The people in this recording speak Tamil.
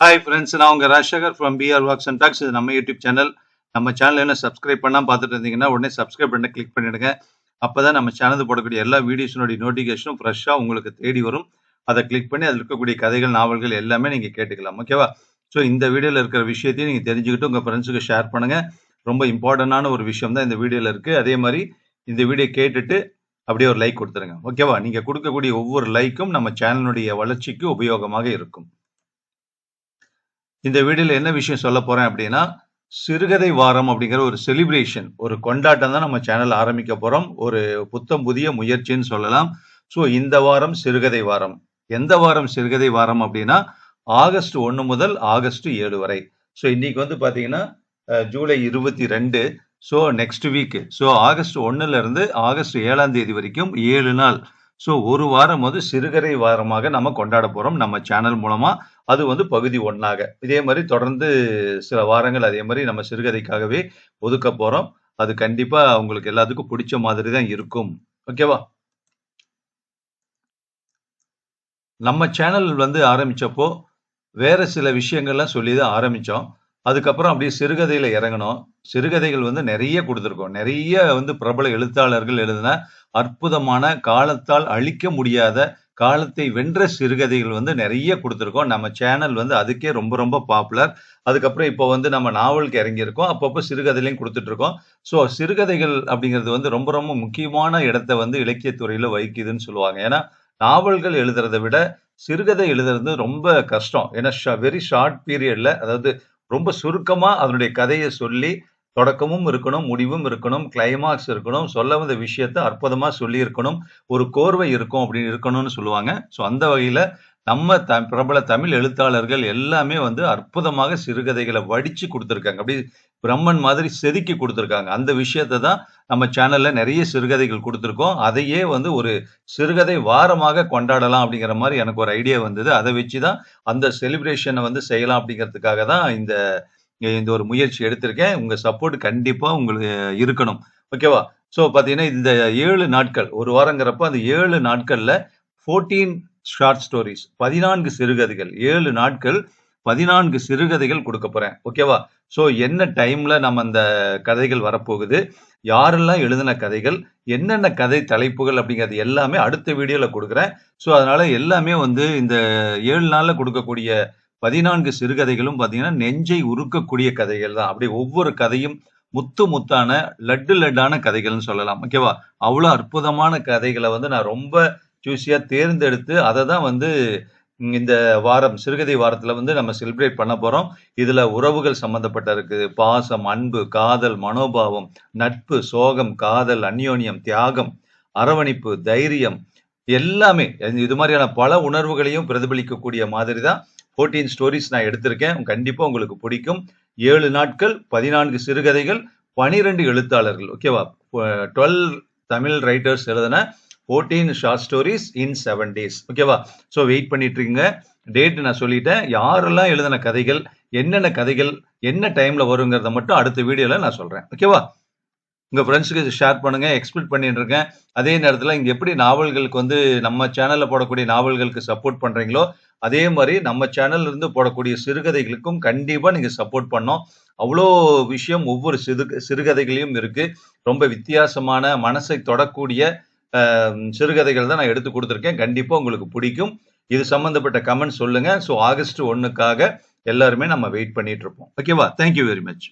ஹாய் ஃப்ரெண்ட்ஸ் நான் உங்கள் Rajasekar from PR works and talks இது நம்ம யூடியூப் சேனல் நம்ம சேனல் என்ன சப்ஸ்கிரைப் பண்ணால் பார்த்துட்டு இருந்தீங்கன்னா உடனே சப்ஸ்கிரைப் பண்ண கிளிக் பண்ணிடுங்க. அப்பதான் நம்ம சேனல் போடக்கூடிய எல்லா வீடியோஸினுடைய நோட்டிஃபிகேஷனும் ஃப்ரெஷ்ஷாக உங்களுக்கு தேடி வரும். அதை கிளிக் பண்ணி அதில் இருக்கக்கூடிய கதைகள் நாவல்கள் எல்லாமே நீங்கள் கேட்டுக்கலாம். ஓகேவா ஸோ இந்த வீடியோவில் இருக்கிற விஷயத்தையும் நீங்கள் தெரிஞ்சுக்கிட்டு உங்கள் ஃப்ரெண்ட்ஸுக்கு ஷேர் பண்ணுங்க. ரொம்ப இம்பார்ட்டண்டான ஒரு விஷயம் தான் இந்த வீடியோவில் இருக்குது அதே மாதிரி இந்த வீடியோ கேட்டுட்டு அப்படியே ஒரு லைக் கொடுத்துருங்க. ஓகேவா நீங்கள் கொடுக்கக்கூடிய ஒவ்வொரு லைக்கும் நம்ம சேனலுடைய வளர்ச்சிக்கு உபயோகமாக இருக்கும். இந்த வீடியோல என்ன விஷயம் சொல்ல போறேன் அப்படின்னா சிறுகதை வாரம் அப்படிங்கிற ஒரு செலிப்ரேஷன் ஒரு கொண்டாட்டம் தான் நம்ம சேனல் ஆரம்பிக்க போறோம். ஒரு புத்தம் புதிய முயற்சின்னு சொல்லலாம். ஸோ இந்த வாரம் சிறுகதை வாரம். எந்த வாரம் சிறுகதை வாரம் அப்படின்னா ஆகஸ்ட் ஒன்று முதல் ஆகஸ்ட் ஏழு வரை. ஸோ இன்னைக்கு வந்து பார்த்தீங்கன்னா ஜூலை இருபத்தி ரெண்டு. So next week so August ஒன்னுல இருந்து ஆகஸ்ட் ஏழாம் தேதி வரைக்கும் ஏழு நாள். ஸோ ஒரு வாரம் வந்து சிறுகதை வாரமாக நம்ம கொண்டாட போறோம் நம்ம சேனல் மூலமா. அது வந்து பகுதி ஒன்றாக இதே மாதிரி தொடர்ந்து சில வாரங்கள் அதே மாதிரி நம்ம சிறுகதைக்காகவே ஒதுக்க போறோம். அது கண்டிப்பா உங்களுக்கு எல்லாத்துக்கும் பிடிச்ச மாதிரி தான் இருக்கும். ஓகேவா நம்ம சேனல் வந்து ஆரம்பிச்சப்போ வேற சில விஷயங்கள்லாம் சொல்லி தான் ஆரம்பிச்சோம். அதுக்கப்புறம் அப்படியே சிறுகதையில இறங்கணும். சிறுகதைகள் வந்து நிறைய கொடுத்துருக்கோம். நிறைய வந்து பிரபல எழுத்தாளர்கள் எழுதின அற்புதமான காலத்தால் அழிக்க முடியாத காலத்தை வென்ற சிறுகதைகள் வந்து நிறைய கொடுத்துருக்கோம். நம்ம சேனல் வந்து அதுக்கே ரொம்ப ரொம்ப பாப்புலர் அதுக்கப்புறம் இப்போ வந்து நம்ம நாவலுக்கு இறங்கியிருக்கோம். அப்பப்போ சிறுகதையிலையும் கொடுத்துட்ருக்கோம். ஸோ சிறுகதைகள் அப்படிங்கிறது வந்து ரொம்ப ரொம்ப முக்கியமான இடத்த வந்து இலக்கியத்துறையில் வகிக்குதுன்னு சொல்லுவாங்க. ஏன்னா நாவல்கள் எழுதுறதை விட சிறுகதை எழுதுறது ரொம்ப கஷ்டம். ஏன்னா வெரி ஷார்ட் பீரியடில் அதாவது ரொம்ப சுருக்கமா அதனுடைய கதையை சொல்லி தொடக்கமும் இருக்கணும் முடிவும் இருக்கணும் கிளைமாக்ஸ் இருக்கணும் சொல்ல வந்த விஷயத்த அற்புதமா சொல்லி இருக்கணும் ஒரு கோர்வை இருக்கும் அப்படின்னு இருக்கணும்னு சொல்லுவாங்க. ஸோ அந்த வகையில நம்ம த பிரபல தமிழ் எழுத்தாளர்கள் எல்லாமே வந்து அற்புதமாக சிறுகதைகளை வடிச்சு கொடுத்துருக்காங்க. அப்படி பிரம்மன் மாதிரி செதுக்கி கொடுத்துருக்காங்க. அந்த விஷயத்தை தான் நம்ம சேனல்ல நிறைய சிறுகதைகள் கொடுத்துருக்கோம். அதையே வந்து ஒரு சிறுகதை வாரமாக கொண்டாடலாம் அப்படிங்கிற மாதிரி எனக்கு ஒரு ஐடியா வந்தது. அதை வச்சு தான் அந்த செலிப்ரேஷனை வந்து செய்யலாம் அப்படிங்கிறதுக்காக தான் இந்த இந்த ஒரு முயற்சி எடுத்திருக்கேன். உங்கள் சப்போர்ட் கண்டிப்பாக உங்களுக்கு இருக்கணும். ஓகேவா ஸோ பார்த்தீங்கன்னா இந்த ஏழு நாட்கள் ஒரு வாரங்கிறப்ப அந்த ஏழு நாட்களில் ஃபோர்டீன் ஷார்ட் ஸ்டோரிஸ் பதினான்கு சிறுகதைகள் ஏழு நாட்கள் பதினான்கு சிறுகதைகள் கொடுக்க போகிறேன் ஓகேவா ஸோ என்ன டைம்ல நம்ம அந்த கதைகள் வரப்போகுது? யாரெல்லாம் எழுதின கதைகள்? என்னென்ன கதை தலைப்புகள் அப்படிங்கிறது எல்லாமே அடுத்த வீடியோவில் கொடுக்குறேன். ஸோ அதனால எல்லாமே வந்து இந்த ஏழு நாளில் கொடுக்கக்கூடிய பதினான்கு சிறுகதைகளும் பார்த்தீங்கன்னா நெஞ்சை உருக்கக்கூடிய கதைகள் தான். அப்படி ஒவ்வொரு கதையும் முத்து முத்தான லட்டு லட்டான கதைகள்னு சொல்லலாம். ஓகேவா அவ்வளோ அற்புதமான கதைகளை வந்து நான் ரொம்ப சூசியாக தேர்ந்தெடுத்து அதை தான் வந்து இந்த வாரம் சிறுகதை வாரத்தில் வந்து நம்ம செலிப்ரேட் பண்ண போகிறோம் இதில் உறவுகள் சம்மந்தப்பட்ட இருக்குது பாசம் அன்பு காதல் மனோபாவம் நட்பு சோகம் காதல் அந்யோன்யம் தியாகம் அரவணைப்பு தைரியம் எல்லாமே இது மாதிரியான பல உணர்வுகளையும் பிரதிபலிக்கக்கூடிய மாதிரி தான் ஃபோர்டீன் ஸ்டோரிஸ் நான் எடுத்திருக்கேன். கண்டிப்பாக உங்களுக்கு பிடிக்கும். ஏழு நாட்கள் பதினான்கு சிறுகதைகள் பனிரெண்டு எழுத்தாளர்கள். ஓகேவா? டுவெல் தமிழ் ரைட்டர்ஸ் எழுதின fourteen short stories in seven days ஓகேவா ஸோ வெயிட் பண்ணிட்டு இருக்கீங்க டேட் நான் சொல்லிட்டேன். யாரெல்லாம் எழுதின கதைகள் என்னென்ன கதைகள் என்ன டைம்ல வருங்கிறத மட்டும் அடுத்த வீடியோல நான் சொல்றேன். ஓகேவா உங்க ஃப்ரெண்ட்ஸுக்கு ஷேர் பண்ணுங்க எக்ஸ்பெக்ட் பண்ணிட்டு இருக்கேன் அதே நேரத்தில் இங்க எப்படி நாவல்களுக்கு வந்து நம்ம சேனல்ல போடக்கூடிய நாவல்களுக்கு சப்போர்ட் பண்றீங்களோ அதே மாதிரி நம்ம சேனல்ல இருந்து போடக்கூடிய சிறுகதைகளுக்கும் கண்டிப்பா நீங்க சப்போர்ட் பண்ணோம் அவ்வளோ விஷயம் ஒவ்வொரு சிறு சிறுகதைகளையும் இருக்கு. ரொம்ப வித்தியாசமான மனசை தொடக்கூடிய சிறுகதைகள் தான் நான் எடுத்து கொடுத்துருக்கேன். கண்டிப்பாக உங்களுக்கு பிடிக்கும். இது சம்மந்தப்பட்ட கமெண்ட் சொல்லுங்கள் ஸோ ஆகஸ்ட் ஒன்றுக்காக எல்லாருமே நம்ம வெயிட் பண்ணிட்டு இருப்போம். ஓகேவா தேங்க்யூ வெரி மச்